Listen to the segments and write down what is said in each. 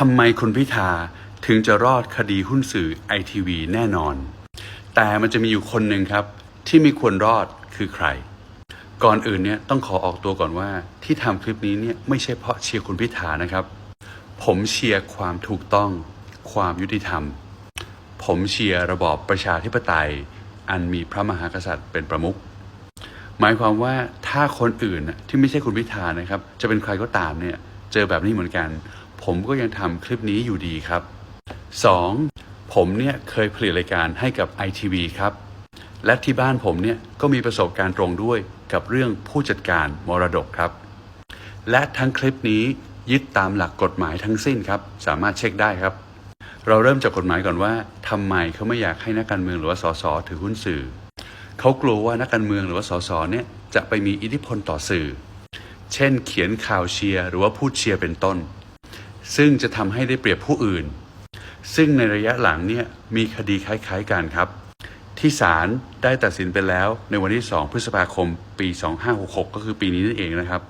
ทำไมคุณพิธาถึงจะรอดคดีหุ้นสื่อไอทีวีแน่นอน แต่มันจะมีอยู่คนหนึ่งครับ ที่ไม่ควรรอดคือใคร ก่อนอื่นเนี่ยต้องขอออกตัวก่อนว่า ที่ทำคลิปนี้เนี่ยไม่ใช่เพราะเชียร์คุณพิธานะครับ ผมเชียร์ความถูกต้อง ความยุติธรรม ผมเชียร์ระบอบประชาธิปไตย อันมีพระมหากษัตริย์เป็นประมุขหมายความว่าถ้าคนอื่นที่ไม่ใช่คุณพิธานะครับ จะเป็นใครก็ตามเนี่ยเจอแบบนี้เหมือนกัน ผมก็ยังทำคลิปนี้อยู่ดีครับ 2. ผมเนี่ยเคยผลิตรายการให้กับ ITV ครับ และที่บ้านผมเนี่ยก็มีประสบการณ์ตรงด้วยกับเรื่องผู้จัดการมรดกครับ และทั้งคลิปนี้ยึดตามหลักกฎหมายทั้งสิ้นครับ สามารถเช็คได้ครับ เราเริ่มจากกฎหมายก่อนว่าทำไมเขาไม่อยากให้นักการเมืองหรือว่าสสถือหุ้นสื่อ เขากลัวว่านักการเมืองหรือว่าสสเนี่ยจะไปมีอิทธิพลต่อสื่อ เช่น เขียนข่าวเชียร์หรือว่าพูดเชียร์เป็นต้น ซึ่งจะทำให้ได้เปรียบผู้อื่น ซึ่งในระยะหลังเนี่ยมีคดีคล้ายๆกันครับ ที่ศาลได้ตัดสินไปแล้วในวันที่ 2 พฤษภาคม ปี 2566 ก็คือปีนี้นั่นเองนะครับ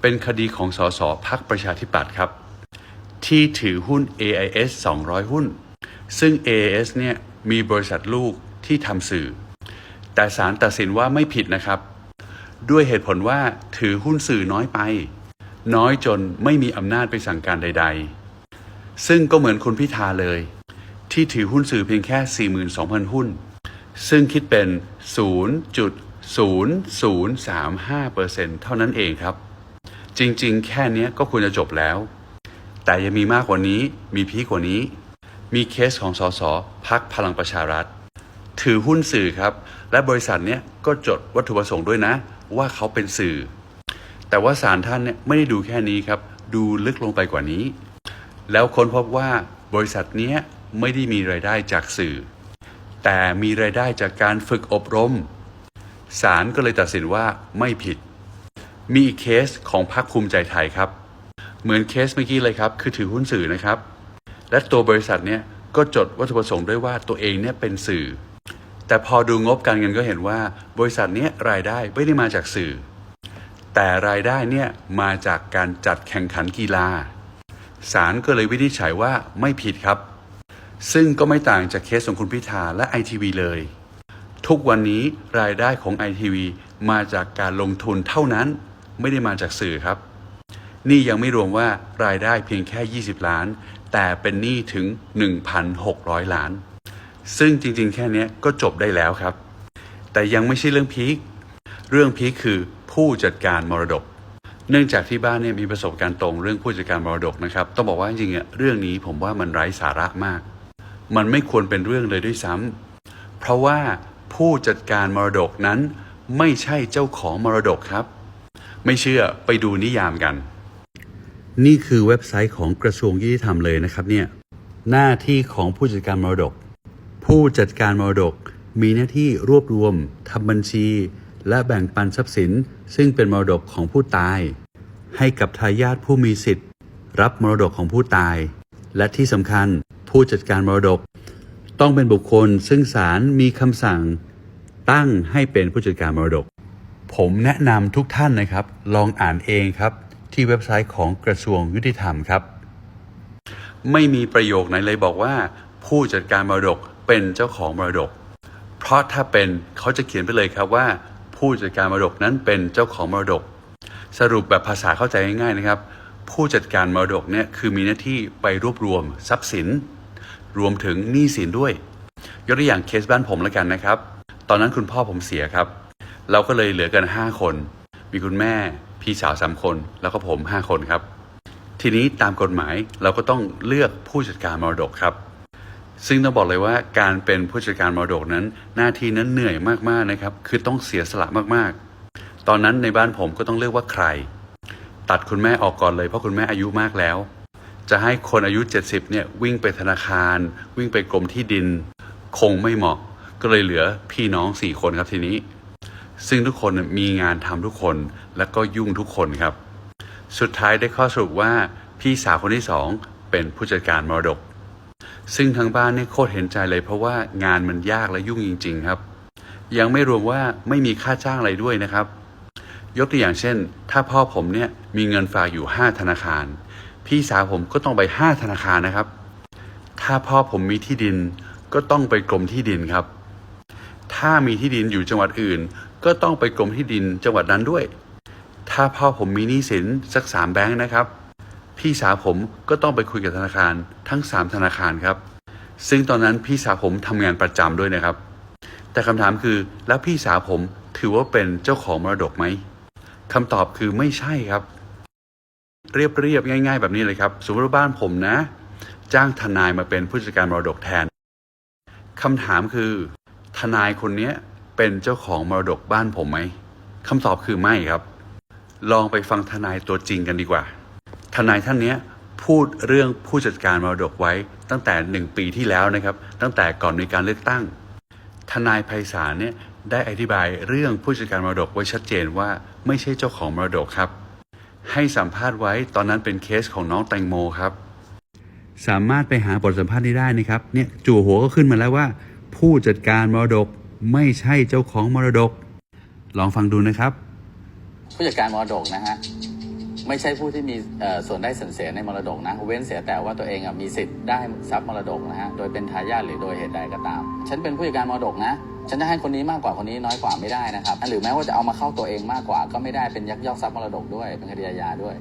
เป็นคดีของสสพักประชาธิปัตย์ครับ ที่ถือหุ้น AIS 200 หุ้น ซึ่ง AIS เนี่ยมีบริษัทลูกที่ทำสื่อ แต่ศาลตัดสินว่าไม่ผิดนะครับ ด้วยเหตุผลว่าถือหุ้นสื่อน้อยไป น้อยจนไม่มีอำนาจไปสั่งการใด ๆ ซึ่งก็เหมือนคุณพิธาเลย ที่ถือหุ้นสื่อเพียงแค่ 42,000 หุ้น ซึ่งคิดเป็น 0.0035%เท่านั้นเองครับ จริงๆ แค่นี้ก็ควรจะจบแล้ว แต่ยังมีมากกว่านี้มีพีกว่านี้ มีเคสของสสพักพลังประชารัฐ ถือหุ้นสื่อครับ และบริษัทเนี้ยก็จดวัตถุประสงค์ด้วยนะ ว่าเขาเป็นสื่อ แต่ว่าศาลท่านเนี่ยไม่ได้ดูแค่นี้ครับ ดูลึกลงไปกว่านี้ แล้วค้นพบว่าบริษัทเนี้ยไม่ได้มีรายได้จากสื่อ แต่มีรายได้จากการฝึกอบรมศาลก็เลยตัดสินว่าไม่ผิด มีอีกเคสของพรรคภูมิใจไทยครับ เหมือนเคสเมื่อกี้เลยครับ คือถือหุ้นสื่อนะครับ และตัวบริษัทเนี่ยก็จดวัตถุประสงค์ด้วยว่าตัวเองเนี่ยเป็นสื่อ แต่พอดูงบการเงินก็เห็นว่า บริษัทเนี้ยรายได้ไม่ได้มาจากสื่อ แต่รายได้เนี่ยมาจากการจัดแข่งขันกีฬาศาลก็เลยวินิจฉัยว่าไม่ผิดครับ ซึ่งก็ไม่ต่างจากเคสของคุณพิธาและไอทีวีเลย ทุกวันนี้รายได้ของไอทีวีมาจากการลงทุนเท่านั้นไม่ได้มาจากสื่อครับ นี่ยังไม่รวมว่ารายได้เพียงแค่ 20 ล้าน แต่เป็นหนี้ถึง 1,600 ล้าน ซึ่งจริงๆ แค่นี้ก็จบได้แล้วครับ แต่ยังไม่ใช่เรื่องพีคเรื่องพีคคือ ผู้จัดการมรดก เนื่องจากที่บ้านเนี่ยมีประสบการณ์ตรงเรื่องผู้จัดการมรดกนะครับต้องบอกว่าจริงๆเรื่องนี้ผมว่ามันไร้สาระมาก มันไม่ควรเป็นเรื่องเลยด้วยซ้ำเพราะว่าผู้จัดการมรดกนั้นไม่ใช่เจ้าของมรดกครับ ไม่เชื่อไปดูนิยามกัน นี่คือเว็บไซต์ของกระทรวงยุติธรรมเลยนะครับเนี่ยหน้าที่ของผู้จัดการมรดก ผู้จัดการมรดกมีหน้าที่รวบรวมทำบัญชี และแบ่งปันทรัพย์สินซึ่งเป็นมรดกของผู้ตาย ให้กับทายาทผู้มีสิทธิ์ รับมรดกของผู้ตาย และที่สำคัญผู้จัดการมรดก ต้องเป็นบุคคลซึ่งศาลมีคำสั่ง ตั้งให้เป็นผู้จัดการมรดก ผมแนะนำทุกท่านนะครับ ลองอ่านเองครับ ที่เว็บไซต์ของกระทรวงยุติธรรมครับ ไม่มีประโยคไหนเลยบอกว่า ผู้จัดการมรดกเป็นเจ้าของมรดก เพราะถ้าเป็นเขาจะเขียนไปเลยครับว่า ผู้จัดการมรดกนั้นเป็นเจ้าของมรดก สรุปแบบภาษาเข้าใจง่ายๆนะครับ ผู้จัดการมรดกเนี่ยคือมีหน้าที่ไปรวบรวมทรัพย์สิน รวมถึงหนี้สินด้วย ยกตัวอย่างเคสบ้านผมแล้วกันนะครับ ตอนนั้นคุณพ่อผมเสียครับ เราก็เลยเหลือกัน 5 คน มีคุณแม่พี่สาวสามคน แล้วก็ผม 5 คนครับ ทีนี้ตามกฎหมายเราก็ต้องเลือกผู้จัดการมรดกครับ ซึ่งต้องบอกเลยว่าการเป็นผู้จัดการมรดกนั้น หน้าที่นั้นเหนื่อยมากๆนะครับ คือต้องเสียสละมากๆ ตอนนั้นในบ้านผมก็ต้องเลือกว่าใคร ตัดคุณแม่ออกก่อนเลยเพราะคุณแม่อายุมากแล้ว จะให้คนอายุ 70เนี่ยวิ่งไปธนาคาร วิ่งไปกรมที่ดิน คงไม่เหมาะ ก็เลยเหลือพี่น้องสี่คนครับทีนี้ ซึ่งทุกคนมีงานทำทุกคนและก็ยุ่งทุกคนครับ สุดท้ายได้ข้อสรุปว่าพี่สาวคนที่สองเป็นผู้จัดการมรดก ซึ่งทางบ้านเนี่ยโคตรเห็นใจเลย เพราะว่างานมันยากและยุ่งจริง ๆ ครับ ยังไม่รวมว่าไม่มีค่าจ้างอะไรด้วยนะครับ ยกตัวอย่างเช่น ถ้าพ่อผมเนี่ยมีเงินฝากอยู่ 5 ธนาคารพพี่สาวผมก็ต้องไปห้าธนาคารนะครับ ถ้าพ่อผมมีที่ดินก็ต้องไปกรมที่ดินครับ ถ้ามีที่ดินอยู่จังหวัดอื่น ก็ต้องไปกรมที่ดินจังหวัดนั้นด้วย ถ้าพ่อผมมีหนี้สินสักสามแบงค์นะครับ พี่สาวผมก็ต้องไปคุยกับธนาคารทั้งสามธนาคารครับ ซึ่งตอนนั้นพี่สาวผมทำงานประจำด้วยนะครับ แต่คำถามคือแล้วพี่สาวผมถือว่าเป็นเจ้าของมรดกไหมคำตอบคือไม่ใช่ครับ เรียบเรียบๆง่าย ๆ แบบนี้เลยครับสมมติว่าบ้านผมนะ จ้างทนายมาเป็นผู้จัดการมรดกแทนคำถามคือ ทนายคนเนี้ยเป็นเจ้าของมรดกบ้านผมไหมคำตอบคือไม่ครับ ลองไปฟังทนายตัวจริงกันดีกว่า ทนายท่านเนี้ยพูดเรื่องผู้จัดการมรดกไว้ตั้งแต่หนึ่งปีที่แล้วนะครับ ตั้งแต่ก่อนมีการเลือกตั้ง ทนายไพศาลเนี่ยได้อธิบายเรื่องผู้จัดการมรดกไว้ชัดเจนว่าไม่ใช่เจ้าของมรดกครับ ให้สัมภาษณ์ไว้ตอนนั้นเป็นเคสของน้องแตงโมครับ สามารถไปหาบทสัมภาษณ์นี้ได้นะครับเนี่ยจั่วหัวก็ขึ้นมาแล้วว่า ผู้จัดการมรดกไม่ใช่เจ้าของมรดก ลองฟังดูนะครับ ผู้จัดการมรดกนะฮะ ไม่ใช่ผู้ที่มีส่วนได้ส่วนเสียในมรดกนะ เว้นเสียแต่ว่าตัวเองมีสิทธิ์ได้ทรัพย์มรดกนะฮะโดยเป็นทายาทหรือโดยเหตุใดก็ตาม ฉันเป็นผู้จัดการมรดกนะ ฉันจะให้คนนี้มากกว่าคนนี้น้อยกว่าไม่ได้นะครับหรือแม้ว่าจะเอามาเข้าตัวเองมากกว่าก็ไม่ได้เป็นยักยอกทรัพย์มรดกด้วยเป็นคดีอาญาด้วย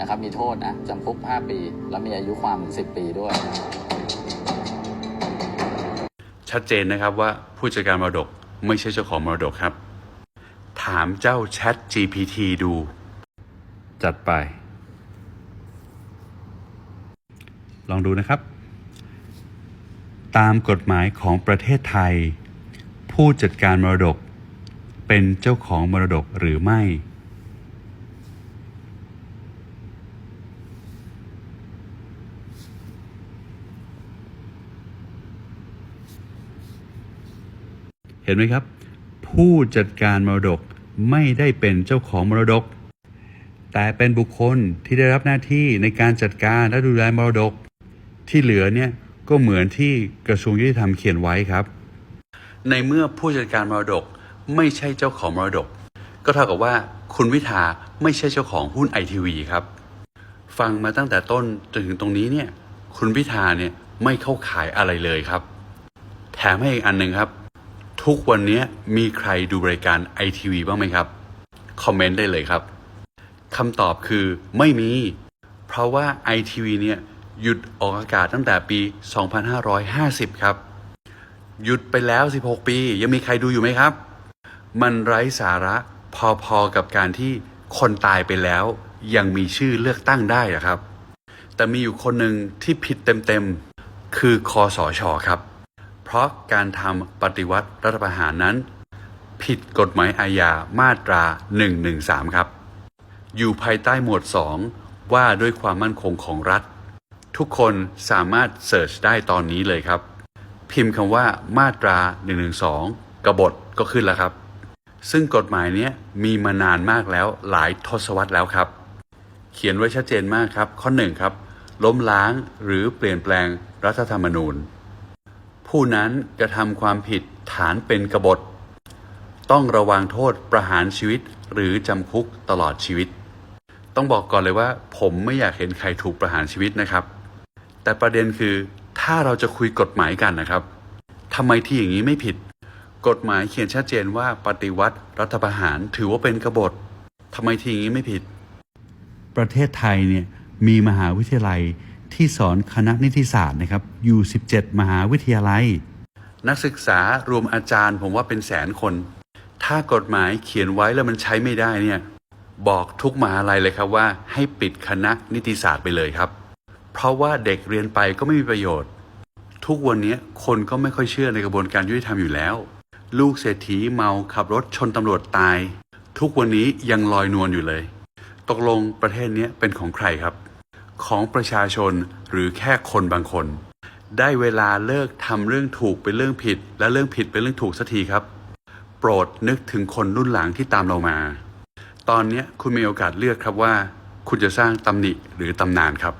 นะครับมีโทษนะจำคุก 5 ปี แล้วมีอายุความถึง10 ปีด้วย ชัดเจนนะครับว่าผู้จัดการมรดกไม่ใช่เจ้าของมรดกครับ ถามเจ้า Chat GPT ดู จัดไป ลองดูนะครับ ตามกฎหมายของประเทศไทย ผู้จัดการมรดก เป็นเจ้าของมรดกหรือไม่ เห็นไหมครับ ผู้จัดการมรดกไม่ได้เป็นเจ้าของมรดก แต่เป็นบุคคลที่ได้รับหน้าที่ในการจัดการและดูแลมรดก ที่เหลือเนี่ยก็เหมือนที่กระทรวงยุติธรรมเขียนไว้ครับ ในเมื่อผู้จัดการมรดกไม่ใช่เจ้าของมรดก ก็เท่ากับว่าคุณวิทาไม่ใช่เจ้าของหุ้นไอทีวีครับ ฟังมาตั้งแต่ต้นจนถึงตรงนี้เนี่ยคุณพิธาเนี่ยไม่เข้าขายอะไรเลยครับ แถมให้อีกอันหนึ่งครับ ทุกวันนี้มีใครดูรายการไอทีวีบ้างไหมครับ คอมเมนต์ได้เลยครับ คำตอบคือไม่มี เพราะว่า ITV เนี่ยหยุดออกอากาศตั้งแต่ปี 2550 ครับ หยุดไปแล้ว 16 ปี ยังมีใครดูอยู่ไหมครับ มันไร้สาระพอๆกับการที่คนตายไปแล้วยังมีชื่อเลือกตั้งได้อะครับ แต่มีอยู่คนหนึ่งที่ผิดเต็มๆ คือคอสอชอครับ เพราะการทำปฏิวัติรัฐประหารนั้น ผิดกฎหมายอาญามาตรา 113 ครับ อยู่ภายใต้หมวด 2 ว่าด้วยความมั่นคงของรัฐ ทุกคนสามารถเสิร์ชได้ตอนนี้เลยครับ พิมพ์คำว่ามาตรา 112 กบฏก็ขึ้นแล้วครับ ซึ่งกฎหมายนี้มีมานานมากแล้วหลายทศวรรษแล้วครับ เขียนไว้ชัดเจนมากครับ ข้อหนึ่งครับ ล้มล้างหรือเปลี่ยนแปลงรัฐธรรมนูญ ผู้นั้นกระทำความผิดฐานเป็นกบฏต้องระวังโทษประหารชีวิตหรือจำคุกตลอดชีวิต ต้องบอกก่อนเลยว่า ผมไม่อยากเห็นใครถูกประหารชีวิตนะครับ แต่ประเด็นคือถ้าเราจะคุยกฎหมายกันนะครับทำไมที่อย่างนี้ไม่ผิด กฎหมายเขียนชัดเจนว่าปฏิวัติรัฐประหารถือว่าเป็นกบฏทำไมที่อย่างนี้ไม่ผิด ประเทศไทยเนี่ยมีมหาวิทยาลัยที่สอนคณะนิติศาสตร์นะครับอยู่ 17 มหาวิทยาลัย นักศึกษารวมอาจารย์ผมว่าเป็นแสนคน ถ้ากฎหมายเขียนไว้แล้วมันใช้ไม่ได้เนี่ย บอกทุกมหาลัยเลยครับว่า ให้ปิดคณะนิติศาสตร์ไปเลยครับ เพราะว่าเด็กเรียนไปก็ไม่มีประโยชน์ ทุกวันนี้คนก็ไม่ค่อยเชื่อในกระบวนการยุติธรรมอยู่แล้ว ลูกเศรษฐีเมาขับรถชนตำรวจตาย ทุกวันนี้ยังลอยนวลอยู่เลย ตกลงประเทศนี้เป็นของใครครับ ของประชาชนหรือแค่คนบางคน ได้เวลาเลิกทำเรื่องถูกเป็นเรื่องผิด และเรื่องผิดเป็นเรื่องถูกสักทีครับ โปรดนึกถึงคนรุ่นหลังที่ตามเรามา ตอนนี้คุณมีโอกาสเลือกครับว่า คุณจะสร้างตำหนิหรือตำนานครับ